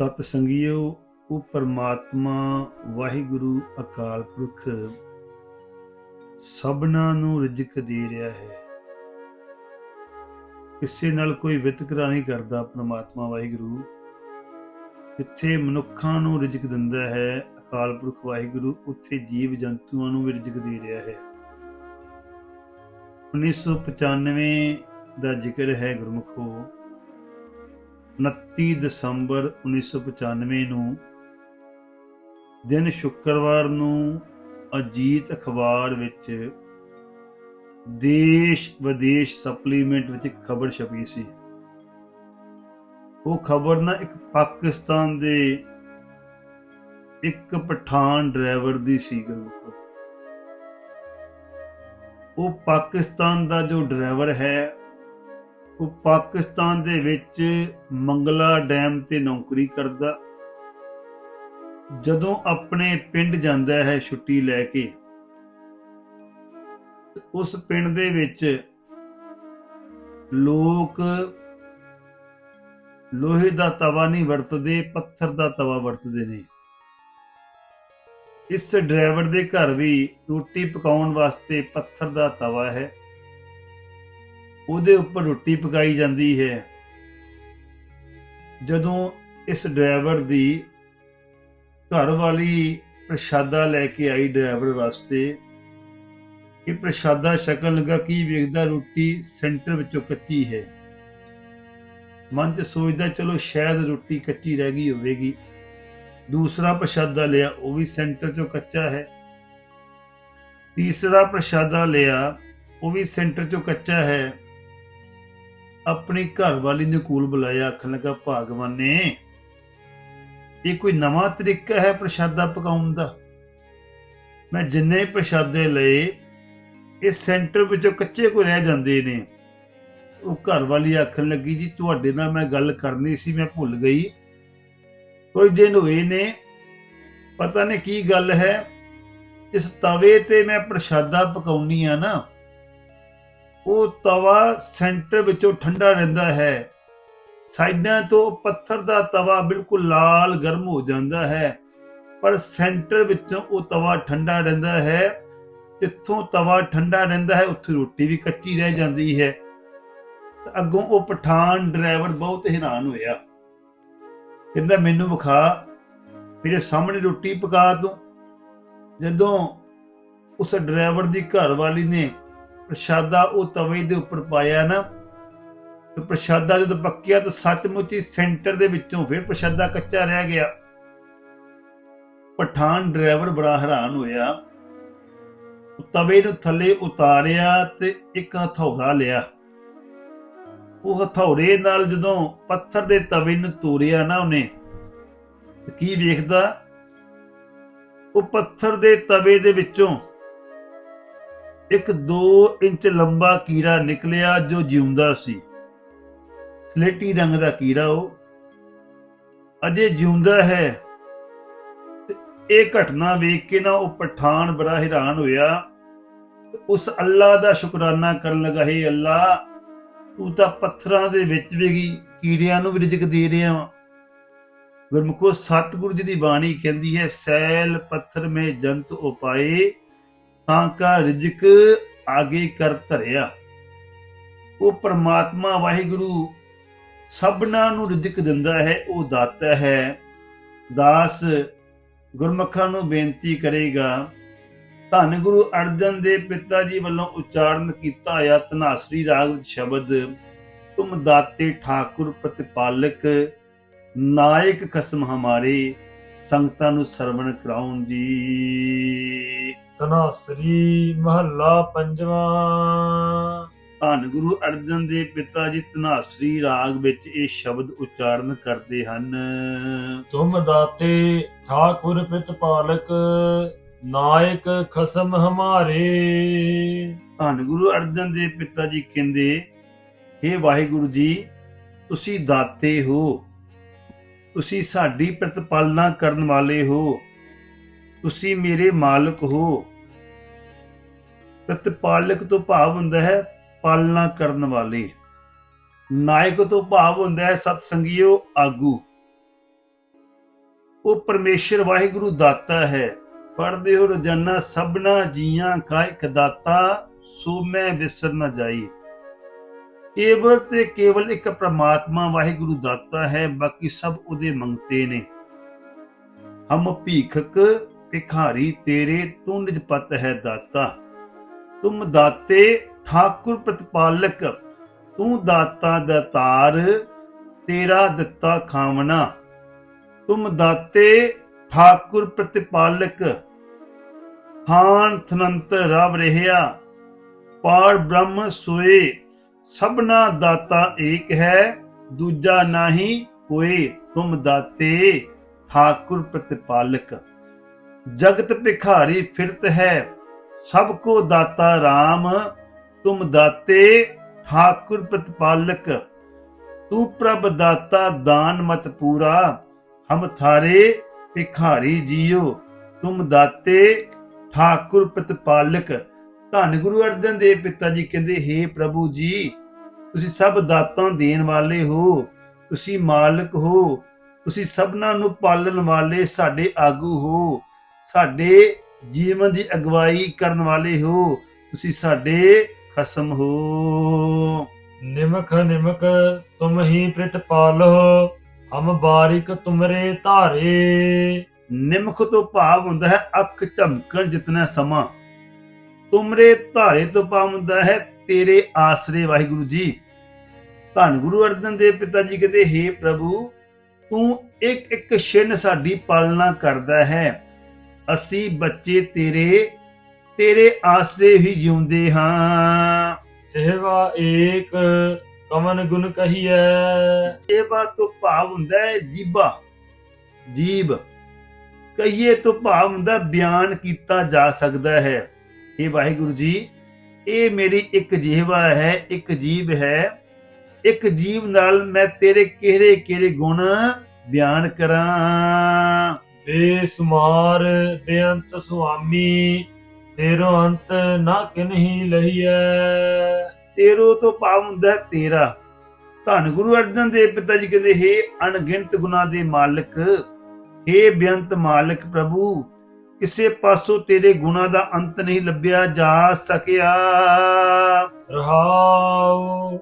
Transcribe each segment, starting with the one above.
ਸਤ ਸੰਗਿਓ, ਉਹ ਪਰਮਾਤਮਾ ਵਾਹਿਗੁਰੂ ਅਕਾਲ ਪੁਰਖ, ਸਭਨਾਂ ਨੂੰ ਰਿਜ਼ਕ ਦੇ ਰਿਹਾ ਹੈ। ਕਿਸੇ ਨਾਲ ਕੋਈ ਵਿਤਕਰਾ ਨਹੀਂ ਕਰਦਾ ਪਰਮਾਤਮਾ ਵਾਹਿਗੁਰੂ। ਜਿੱਥੇ ਮਨੁੱਖਾਂ ਨੂੰ ਰਿਜ਼ਕ ਦਿੰਦਾ ਹੈ, ਅਕਾਲ ਪੁਰਖ ਵਾਹਿਗੁਰੂ ਉੱਥੇ ਜੀਵ ਜੰਤੂਆਂ ਨੂੰ ਵੀ ਰਿਜ਼ਕ ਦੇ ਰਿਹਾ ਹੈ। 1995 ਦਾ ਜ਼ਿਕਰ ਹੈ ਗੁਰਮੁਖੋ। 29 ਦਸੰਬਰ 1995 ਨੂੰ ਦਿਨ ਸ਼ੁੱਕਰਵਾਰ ਨੂੰ ਅਜੀਤ ਅਖਬਾਰ ਵਿੱਚ ਦੇਸ਼ ਵਿਦੇਸ਼ ਸਪਲੀਮੈਂਟ ਵਿੱਚ ਇੱਕ ਖਬਰ ਛਪੀ ਸੀ। ਉਹ ਖਬਰ ਨਾ ਇੱਕ ਪਾਕਿਸਤਾਨ ਦੇ ਇੱਕ ਪਠਾਨ ਡਰਾਈਵਰ ਦੀ ਸੀ ਗੁਰਮੁਖੋ ਉਹ ਪਾਕਿਸਤਾਨ ਦਾ ਜੋ ਡਰਾਈਵਰ ਹੈ ਉਹ ਪਾਕਿਸਤਾਨ ਦੇ ਵਿੱਚ ਮੰਗਲਾ ਡੈਮ ਤੇ ਨੌਕਰੀ ਕਰਦਾ। ਜਦੋਂ ਆਪਣੇ ਪਿੰਡ ਜਾਂਦਾ ਹੈ ਛੁੱਟੀ ਲੈ ਕੇ, ਉਸ ਪਿੰਡ ਦੇ ਵਿੱਚ ਲੋਕ ਲੋਹੇ ਦਾ ਤਵਾ ਨਹੀਂ ਵਰਤਦੇ, ਪੱਥਰ ਦਾ ਤਵਾ ਵਰਤਦੇ ਨੇ। ਇਸ ਡਰਾਈਵਰ ਦੇ ਘਰ ਵੀ ਰੋਟੀ ਪਕਾਉਣ ਵਾਸਤੇ ਪੱਥਰ ਦਾ ਤਵਾ ਹੈ। ਉਹਦੇ ਉੱਪਰ ਰੋਟੀ ਪਕਾਈ ਜਾਂਦੀ ਹੈ। ਜਦੋਂ ਇਸ ਡਰਾਈਵਰ ਦੀ ਘਰ ਵਾਲੀ ਪ੍ਰਸ਼ਾਦਾ ਲੈ ਕੇ ਆਈ ਡਰਾਈਵਰ ਵਾਸਤੇ, ਇਹ ਪ੍ਰਸ਼ਾਦਾ ਸ਼ਕਲ ਲਗਾ, ਕੀ ਵੇਖਦਾ ਰੋਟੀ ਸੈਂਟਰ ਵਿੱਚੋਂ ਕੱਚੀ ਹੈ? ਮਨ ਚ ਸੋਚਦਾ, ਚਲੋ ਸ਼ਾਇਦ ਰੋਟੀ ਕੱਚੀ ਰਹਿ ਗਈ ਹੋਵੇਗੀ। ਦੂਸਰਾ ਪ੍ਰਸ਼ਾਦਾ ਲਿਆ, ਉਹ ਵੀ ਸੈਂਟਰ ਚੋਂ ਕੱਚਾ ਹੈ। ਤੀਸਰਾ ਪ੍ਰਸ਼ਾਦਾ ਲਿਆ, ਉਹ ਵੀ ਸੈਂਟਰ ਚੋਂ ਕੱਚਾ ਹੈ। ਆਪਣੀ ਘਰਵਾਲੀ ਨੂੰ ਕੋਲ ਬੁਲਾਇਆ, ਆਖਣ ਲੱਗਾ, ਭਾਗਵਾਨ ਨੇ, ਇਹ ਕੋਈ ਨਵਾਂ ਤਰੀਕਾ ਹੈ ਪ੍ਰਸ਼ਾਦਾ ਪਕਾਉਣ ਦਾ? ਮੈਂ ਜਿੰਨੇ ਪ੍ਰਸ਼ਾਦੇ ਲਏ, ਇਹ ਸੈਂਟਰ ਵਿੱਚੋਂ ਕੱਚੇ ਕੋ ਰਹਿ ਜਾਂਦੇ ਨੇ। ਉਹ ਘਰਵਾਲੀ ਆਖਣ ਲੱਗੀ, ਜੀ, ਤੁਹਾਡੇ ਨਾਲ ਮੈਂ ਗੱਲ ਕਰਨੀ ਸੀ, ਮੈਂ ਭੁੱਲ ਗਈ। ਕੋਈ ਦਿਨ ਹੋਏ ਨੇ, ਪਤਾ ਨਹੀਂ ਕੀ ਗੱਲ ਹੈ। ਇਸ ਤਵੇ ਤੇ ਮੈਂ ਪ੍ਰਸ਼ਾਦਾ ਪਕਾਉਣੀ ਆ ਨਾ ਉਹ ਤਵਾ ਸੈਂਟਰ ਵਿੱਚੋਂ ਠੰਡਾ ਰਹਿੰਦਾ ਹੈ। ਸਾਈਡਾਂ ਤੋਂ ਪੱਥਰ ਦਾ ਤਵਾ ਬਿਲਕੁਲ ਲਾਲ, ਗਰਮ ਹੋ ਜਾਂਦਾ ਹੈ। ਪਰ ਸੈਂਟਰ ਵਿੱਚੋਂ ਉਹ ਤਵਾ ਠੰਡਾ ਰਹਿੰਦਾ ਹੈ। ਜਿੱਥੋਂ ਤਵਾ ਠੰਡਾ ਰਹਿੰਦਾ ਹੈ, ਉੱਥੇ ਰੋਟੀ ਵੀ ਕੱਚੀ ਰਹਿ ਜਾਂਦੀ ਹੈ। ਅੱਗੋਂ ਉਹ ਪਠਾਨ ਡਰਾਈਵਰ ਬਹੁਤ ਹੈਰਾਨ ਹੋਇਆ। ਕਹਿੰਦਾ, ਮੈਨੂੰ ਵਿਖਾ, ਮੇਰੇ ਸਾਹਮਣੇ ਰੋਟੀ ਪਕਾ ਤੂੰ। ਜਦੋਂ ਉਸ ਡਰਾਈਵਰ ਦੀ ਘਰ ਵਾਲੀ ਨੇ ਪ੍ਰਸ਼ਾਦਾ ਉਹ ਤਵੇ ਦੇ ਉੱਪਰ ਪਾਇਆ ਨਾ, ਤੇ ਪ੍ਰਸ਼ਾਦਾ ਜਦੋਂ ਪੱਕਿਆ ਤਾਂ ਸੱਚਮੁੱਚ ਹੀ ਸੈਂਟਰ ਦੇ ਵਿੱਚੋਂ ਫਿਰ ਪ੍ਰਸ਼ਾਦਾ ਕੱਚਾ ਰਹਿ ਗਿਆ। ਪਠਾਨ ਡਰਾਈਵਰ ਬੜਾ ਹੈਰਾਨ ਹੋਇਆ। ਤਵੇ ਨੂੰ ਥੱਲੇ ਉਤਾਰਿਆ ਤੇ ਇੱਕ ਹਥੌੜਾ ਲਿਆ। ਉਹ ਹਥੌੜੇ ਨਾਲ ਜਦੋਂ ਪੱਥਰ ਦੇ ਤਵੇ ਨੂੰ ਤੋੜਿਆ ਨਾ ਉਹਨੇ ਕੀ ਵੇਖਦਾ? ਉਹ ਪੱਥਰ ਦੇ ਤਵੇ ਦੇ ਵਿੱਚੋਂ ਇੱਕ 2 ਇੰਚ ਲੰਬਾ ਕੀੜਾ ਨਿਕਲਿਆ ਜੋ ਜਿਉਂਦਾ ਸੀ। ਸਲੇਟੀ ਰੰਗ ਦਾ ਕੀੜਾ ਉਹ। ਅਜੇ ਜਿਉਂਦਾ ਹੈ। ਇਹ ਘਟਨਾ ਵੇਖ ਕੇ ਨਾ ਉਹ ਪਠਾਨ ਬੜਾ ਹੈਰਾਨ ਹੋਇਆ। ਉਸ ਅੱਲਾ ਦਾ ਸ਼ੁਕਰਾਨਾ ਕਰਨ ਲੱਗਾ, ਹੈ ਅੱਲਾ, ਤੂੰ ਤਾਂ ਪੱਥਰਾਂ ਦੇ ਵਿੱਚ ਵੀ ਕੀੜਿਆਂ ਨੂੰ ਵੀ ਰਿਜ਼ਕ ਦੇ ਰਿਹਾ ਵਾ। ਗੁਰਮੁਖੋ, ਸਤਿਗੁਰੂ ਜੀ ਦੀ ਬਾਣੀ ਕਹਿੰਦੀ ਹੈ, ਸੈਲ ਪੱਥਰ ਮੇ ਜੰਤ ਉਪਾਏ ਤਾਂ ਕਾ ਰਿਜ਼ਕ ਆਗੇ ਕਰ ਧਰਿਆ। ਉਹ ਪਰਮਾਤਮਾ ਵਾਹਿਗੁਰੂ ਸਭਨਾਂ ਨੂੰ ਰਿਜ਼ਕ ਦਿੰਦਾ ਹੈ, ਉਹ ਦਾਤਾ ਹੈ। ਦਾਸ ਗੁਰਮੁਖਾਂ ਨੂੰ ਬੇਨਤੀ ਕਰੇਗਾ, ਧੰਨ ਗੁਰੂ ਅਰਜਨ ਦੇਵ ਪਿਤਾ ਜੀ ਵੱਲੋਂ ਉਚਾਰਨ ਕੀਤਾ ਆਇਆ ਧਨਾਸਰੀ ਰਾਗ ਵਿੱਚ ਸ਼ਬਦ, ਤੁਮ ਦਾਤੇ ਠਾਕੁਰ ਪ੍ਰਤਿਪਾਲਕ, ਨਾਇਕ ਖਸਮ ਹਮਾਰੇ, ਸੰਗਤਾਂ ਨੂੰ ਸਰਵਣ ਕਰਾਉਣ ਜੀ। ਧਨਾਸਰੀ ਮਹੱਲਾ ਪੰਜਵਾਂ। ਧੰਨ ਗੁਰੂ ਅਰਜਨ ਦੇਵ ਪਿਤਾ ਜੀ ਧਨਾਸਰੀ ਰਾਗ ਵਿੱਚ ਇਹ ਸ਼ਬਦ ਉਚਾਰਨ ਕਰਦੇ ਹਨ। ਤੁਮ ਦਾਤੇ ਠਾਕੁਰ ਪ੍ਰਤਪਾਲਕ ਨਾਇਕ ਖਸਮ ਹਮਾਰੇ। ਧੰਨ ਗੁਰੂ ਅਰਜਨ ਦੇਵ ਪਿਤਾ ਜੀ ਕਹਿੰਦੇ हे ਵਾਹਿਗੁਰੂ ਜੀ ਤੁਸੀਂ ਦਾਤੇ ਹੋ। ਤੁਸੀਂ ਸਾਡੀ ਪ੍ਰਤਪਾਲਨਾ ਕਰਨ ਵਾਲੇ ਹੋ। ਤੁਸੀਂ ਮੇਰੇ ਮਾਲਕ ਹੋ। ਪ੍ਰਤਪਾਲਕ ਤੋਂ ਭਾਵ ਹੁੰਦਾ ਹੈ ਪਾਲਣਾ ਕਰਨ ਵਾਲੇ। ਨਾਇਕ ਤੋਂ ਭਾਵ ਹੁੰਦਾ ਹੈ ਸਤ ਸੰਗਿਓ ਆਗੂ। ਉਹ ਪਰਮੇਸ਼ਰ ਵਾਹਿਗੁਰੂ ਦਾਤਾ ਹੈ। ਪੜਦੇ ਹੋ ਰੋਜ਼ਾਨਾ ਸਭਨਾ ਜੀਆਂ ਕਾ ਇੱਕ ਦਾਤਾ, ਸੋ ਮੈਂ ਵਿਸਰ ਨਾ ਜਾਈ। ਕੇਵਲ ਤੇ ਕੇਵਲ ਇੱਕ ਪ੍ਰਮਾਤਮਾ ਵਾਹਿਗੁਰੂ ਦਾਤਾ ਹੈ, ਬਾਕੀ ਸਭ ਉਹਦੇ ਮੰਗਤੇ ਨੇ। ਹਮ ਭੀਖਕ ਭਿਖਾਰੀ ਤੇਰੇ, ਤੂੰ ਨਿਜਪਤ ਹੈ ਦਾਤਾ। ਤੁਮ ਦਾਤੇ ਠਾਕੁਰ ਪ੍ਰਤਪਾਲਕ ਤੂੰ ਦਾਤਾ ਦਾਤਾਰ ਤੇਰਾ ਦਿੱਤਾ ਖਾਵਣਾ ਤੁਮ ਦਾਤੇ ਠਾਕੁਰ ਪ੍ਰਤਪਾਲਕ ਥਾਨ ਥਨੰਤ ਰਵ ਰਹਿਆ ਪਾਰ ਬ੍ਰਹਮ ਸੋਏ ਸਭਨਾ ਦਾਤਾ ਏਕ ਹੈ ਦੂਜਾ ਨਹੀਂ ਕੋਈ ਤੁਮ ਦਾਤੇ ਠਾਕੁਰ ਪ੍ਰਤਪਾਲਕ ਜਗਤ ਭਿਖਾਰੀ ਫਿਰਤ ਹੈ ਸਭ ਕੋ ਦਾਤਾ RAM ਤੁਮ ਦਾਤੇ ਠਾਕੁਰ ਪ੍ਰਤਪਾਲਕ। ਤੂੰ ਪ੍ਰਭ ਦਾਤਾ ਦਾਨ ਮਤ ਪੂਰਾ, ਹਮ ਥਾਰੇ ਭਿਖਾਰੀ ਜੀਓ। ਤੁਮ ਦਾਤੇ ਠਾਕੁਰ ਪ੍ਰਤਪਾਲਕ। ਧੰਨ ਗੁਰੂ ਅਰਜਨ ਦੇਵ ਪਿਤਾ ਜੀ ਕਹਿੰਦੇ हे ਪ੍ਰਭੂ ਜੀ, ਤੁਸੀਂ ਸਭ ਦਾਤਾਂ ਦੇਣ ਵਾਲੇ ਹੋ, ਤੁਸੀਂ ਮਾਲਕ ਹੋ, ਤੁਸੀਂ ਸਭਨਾਂ ਨੂੰ ਪਾਲਣ ਵਾਲੇ ਸਾਡੇ ਆਗੂ ਹੋ, ਸਾਡੇ ਜੀਵਨ ਦੀ ਅਗਵਾਈ ਕਰਨ ਵਾਲੇ ਹੋ ਤੁਸੀਂ ਸਾਡੇ ਖਸਮ ਹੋ। ਨਿਮਖ ਨਿਮਕ ਤੁਮ ਹੀ ਪ੍ਰਤਪਾਲੋ ਹਮ ਬਾਰਿਕ ਤੁਮਰੇ ਧਾਰੇ। ਨਿਮਖ ਤੋਂ ਭਾਵ ਹੁੰਦਾ ਹੈ ਅੱਖ ਝਮਕਣ ਜਿਤਨਾ ਸਮਾਂ। ਤੁਮਰੇ ਧਾਰੇ ਤੋਂ ਭਾਵ ਹੁੰਦਾ ਹੈ ਤੇਰੇ ਆਸਰੇ ਵਾਹਿਗੁਰੂ ਜੀ। ਧੰਨ ਗੁਰੂ ਅਰਜਨ ਦੇਵ ਪਿਤਾ ਜੀ ਕਹਿੰਦੇ हे ਪ੍ਰਭੂ ਤੂੰ ਇੱਕ ਇੱਕ ਛਿਨ ਸਾਡੀ ਪਾਲਣਾ ਕਰਦਾ ਹੈ। ਅਸੀਂ ਬੱਚੇ ਤੇਰੇ ਤੇਰੇ ਆਸਰੇ ਹੀ ਜਿਉਂਦੇ ਹਾਂ। ਜਿਹਵਾ ਏਕ ਕਮਨ ਗੁਣ ਕਹੀਐ। ਸੇਵਾ ਤੋਂ ਭਾਵ ਹੁੰਦਾ ਹੈ ਜੀਬਾ। ਜੀਬ। ਕਹੀਏ ਤੋਂ ਭਾਵ ਹੁੰਦਾ ਬਿਆਨ ਕੀਤਾ ਜਾ ਸਕਦਾ ਹੈ। ਇਹ ਵਾਹਿਗੁਰੂ ਜੀ ਇਹ ਮੇਰੀ ਇੱਕ ਜਿਹਵਾ ਹੈ ਇੱਕ ਜੀਬ ਹੈ। ਇੱਕ ਜੀਵ ਨਾਲ ਮੈਂ ਤੇਰੇ ਕਿਹੜੇ ਕਿਹੜੇ ਗੁਣ ਬਿਆਨ ਕਰਾਂ? ਬੇਸੁਮਾਰ ਬੇਅੰਤ ਸੁਆਮੀ ਤੇਰੋ ਅੰਤ ਨਾ ਕਿਨਹੀ ਲਹੀਐ। ਤੇਰੋ ਤੋਂ ਭਾਵ ਹੁੰਦਾ ਤੇਰਾ। ਧੰਨ ਗੁਰੂ ਅਰਜਨ ਦੇਵ ਪਿਤਾ ਜੀ ਕਹਿੰਦੇ हे ਅਣਗਿਣਤ ਗੁਨਾ ਦੇ ਮਾਲਕ हे ਬੇਅੰਤ ਮਾਲਕ ਪ੍ਰਭੂ ਕਿਸੇ ਪਾਸੋਂ ਤੇਰੇ ਗੁਨਾ ਦਾ ਅੰਤ ਨਹੀਂ ਲੱਭਿਆ ਜਾ ਸਕਿਆ। ਰਹਾਉ।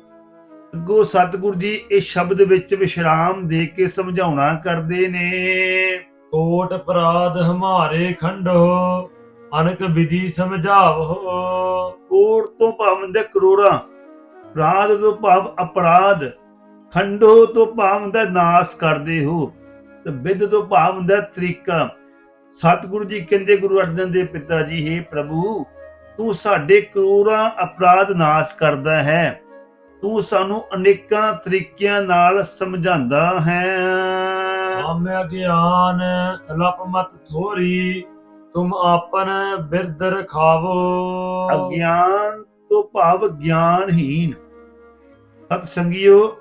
ਅੱਗੋ ਸਤਿਗੁਰ ਜੀ ਇਹ ਸ਼ਬਦ ਵਿੱਚ ਵਿਸ਼ਰਾਮ ਦੇ ਕੇ ਸਮਝਾਉਣਾ ਕਰਦੇ ਨੇ। ਕੋਟ ਅਪਰਾਧ ਹਮਾਰੇ ਖੰਡੋ ਅਨਕ ਵਿਧੀ ਸਮਝਾਵੋ ਕੋੜ ਤੋਂ ਭਾਵ ਹੁੰਦਾ ਕਰੋੜਾਂ ਅਪਰਾਧ ਤੋਂ ਭਾਵ ਅਪਰਾਧ, ਖੰਡੋ ਤੋਂ ਭਾਵ ਹੁੰਦਾ ਨਾਸ ਕਰਦੇ ਹੋ, ਤੇ ਵਿਦ ਤੋਂ ਭਾਵ ਹੁੰਦਾ ਤਰੀਕਾ। ਸਤਿਗੁਰੂ ਜੀ ਕਹਿੰਦੇ, ਗੁਰੂ ਅਰਜਨ ਦੇਵ ਪਿਤਾ ਜੀ हे ਪ੍ਰਭੂ, ਤੂੰ ਸਾਡੇ ਕਰੋੜਾਂ ਅਪਰਾਧ ਨਾਸ ਕਰਦਾ ਹੈ। ਤੂੰ ਸਾਨੂੰ ਅਨੇਕਾਂ ਤਰੀਕਿਆਂ ਨਾਲ ਸਮਝਾਉਂਦਾ ਹੈ। ਆਮਿਆ ਗਿਆਨ ਅਲਪ ਮਤ ਥੋਰੀ, ਤੁਮ ਆਪਨ ਬਿਰਦ ਰਖਾਵੋ ਅਗਿਆਨ ਤੋਂ ਭਾਵ ਗਿਆਨਹੀਨ ਸਤ ਸੰਗਿਓ,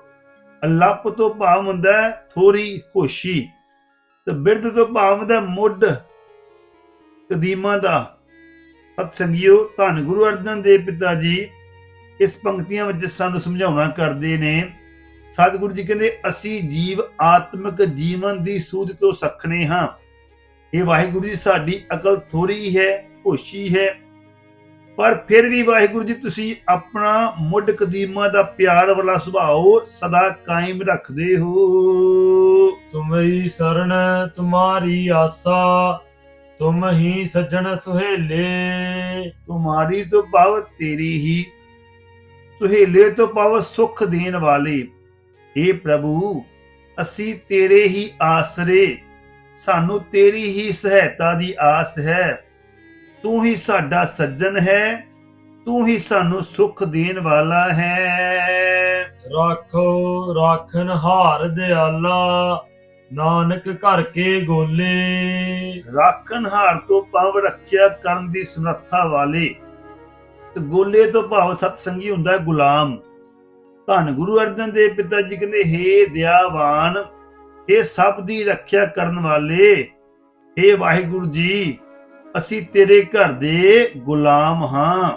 ਅਲਪ ਤੋਂ ਭਾਵ ਹੁੰਦਾ ਥੋਰੀ ਹੋਸ਼ੀ। ਤੇ ਬਿਰਧ ਤੋਂ ਭਾਵ ਹੁੰਦਾ ਮੁੱਢ ਕਦੀਮਾ ਦਾ। ਸਤ ਸੰਗਿਓ, ਧੰਨ ਗੁਰੂ ਅਰਜਨ ਦੇਵ ਪਿਤਾ ਜੀ, ਇਸ ਪੰਕਤੀਆਂ ਵਿੱਚ ਸਾਨੂੰ ਸਮਝਾਉਣਾ ਕਰਦੇ ਨੇ। ਸਤਿਗੁਰੂ ਜੀ ਕਹਿੰਦੇ ਅਸੀਂ ਜੀਵ ਆਤਮਿਕ ਜੀਵਨ ਦੀ ਸੂਝ ਤੋਂ ਸਖਣੇ ਹਾਂ। ਇਹ ਵਾਹਿਗੁਰੂ ਜੀ ਸਾਡੀ ਅਕਲ ਥੋੜੀ ਹੈ ਹੋਸ਼ੀ ਹੈ। ਪਰ ਫਿਰ ਵੀ ਵਾਹਿਗੁਰੂ ਜੀ ਤੁਸੀਂ ਆਪਣਾ ਮੁੱਢ ਕਦੀਮਾ ਦਾ ਪਿਆਰ ਵਾਲਾ ਸੁਭਾਅ ਸਦਾ ਕਾਇਮ ਰੱਖਦੇ ਹੋ। ਤੁਮਈ ਸਰਣ ਤੁਮਾਰੀ ਆਸਾ ਤੁਮ ਹੀ ਸੱਜਣ ਸੁਹੇਲੇ। ਤੁਮਾਰੀ ਤੋਂ ਭਾਵ ਤੇਰੀ ਹੀ ਸੁਹੇਲੇ ਤੋਂ ਭਾਵ ਸੁਖ ਦੇਣ ਵਾਲੇ। हे ਪ੍ਰਭੂ ਅਸੀਂ ਤੇਰੇ ਹੀ ਆਸਰੇ ਸਾਨੂੰ ਤੇਰੀ ਹੀ ਸਹਾਇਤਾ ਦੀ ਆਸ ਹੈ। ਤੂੰ ਹੀ ਸਾਡਾ ਸੱਜਣ ਹੈ ਤੂੰ ਹੀ ਸਾਨੂੰ ਸੁਖ ਦੇਣ ਵਾਲਾ ਹੈ। ਰਾਖੋ ਰਾਖਨ ਹਾਰ ਦਿਆਲਾ ਨਾਨਕ ਘਰ ਕੇ ਗੋਲੇ। ਰਾਖਣਹਾਰ ਤੋਂ ਭਾਵ ਰੱਖਿਆ ਕਰਨ ਦੀ ਸਮਰੱਥਾ ਵਾਲੇ। ਤੇ ਗੋਲੇ ਤੋਂ ਭਾਵ ਸਤ ਸੰਗੀ ਹੁੰਦਾ ਹੈ ਗੁਲਾਮ। ਧੰਨ ਗੁਰੂ ਅਰਜਨ ਦੇਵ ਪਿਤਾ ਜੀ ਕਹਿੰਦੇ हे ਦਿਆਵਾਨ ਇਹ ਸਭ ਦੀ ਰੱਖਿਆ ਕਰਨ ਵਾਲੇ हे ਵਾਹਿਗੁਰੂ ਜੀ ਅਸੀਂ ਤੇਰੇ ਘਰ ਦੇ ਗੁਲਾਮ ਹਾਂ।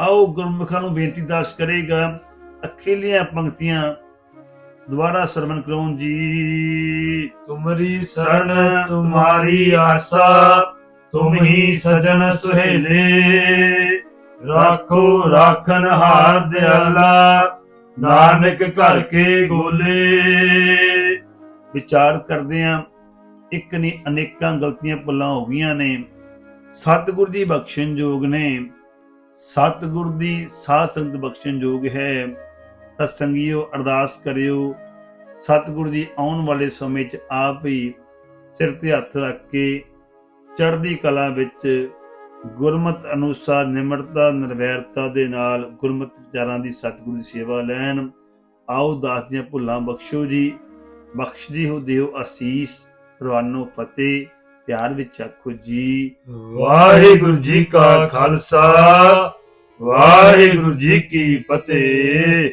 ਆਓ ਗੁਰਮੁਖਾਂ ਨੂੰ ਬੇਨਤੀ ਦਾਸ ਕਰੇਗਾ ਅਖੀਲੀਆਂ ਪੰਕਤੀਆਂ ਦੁਬਾਰਾ ਸਰਵਨ ਕਰੋ ਜੀ। ਤੁਮਰੀ ਸਰਨ ਸਰਨ ਤੁਮਾਰੀ ਆਸਾ ਤੁਮ ਹੀ ਸਜਣ ਸੁਹੇਲੇ। ਰਾਖੋ ਰਾਖਨ ਹਾਰ ਦਿਆਲਾ ਨਾਨਕ ਘਰ ਕੇ ਗੋਲੇ। ਵਿਚਾਰ ਕਰਦੇ ਆ, ਇੱਕ ਨਹੀਂ ਅਨੇਕਾਂ ਗਲਤੀਆਂ ਭੁੱਲਾਂ ਹੋ ਗਈਆਂ ਨੇ। ਸਤਿਗੁਰ ਦੀ ਬਖਸ਼ਣ ਯੋਗ ਨੇ। ਸਤਿਗੁਰ ਦੀ ਸਾਧ ਸੰਗਤ ਬਖਸ਼ਣ ਯੋਗ ਹੈ। ਤਾਂ ਸੰਗੀਓ ਅਰਦਾਸ ਕਰਿਓ। ਸਤਿਗੁਰ ਜੀ ਆਉਣ ਵਾਲੇ ਸਮੇਂ 'ਚ ਆਪ ਹੀ ਸਿਰ ਤੇ ਹੱਥ ਰੱਖ ਕੇ ਚੜ੍ਹਦੀ ਕਲਾ ਵਿੱਚ ਗੁਰਮਤ ਅਨੁਸਾਰ ਨਿਮਰਤਾ, ਨਿਰਵੈਰਤਾ ਦੇ ਨਾਲ ਗੁਰਮਤ ਵਿਚਾਰਾਂ ਦੀ ਸਤਿਗੁਰੂ ਦੀ ਸੇਵਾ ਲੈਣ। ਆਓ ਦਾਸ ਦੀਆਂ ਭੁੱਲਾਂ ਬਖਸ਼ੋ ਜੀ। ਬਖਸ਼ ਜੀ ਹੋ ਦਿਓ ਅਸੀਸ, ਰਵਾਨੋ ਫਤਿਹ, ਪਿਆਰ ਵਿੱਚ ਆਖੋ ਜੀ। ਵਾਹਿਗੁਰੂ ਜੀ ਕਾ ਖਾਲਸਾ, ਵਾਹਿਗੁਰੂ ਜੀ ਕੀ ਫਤਿਹ।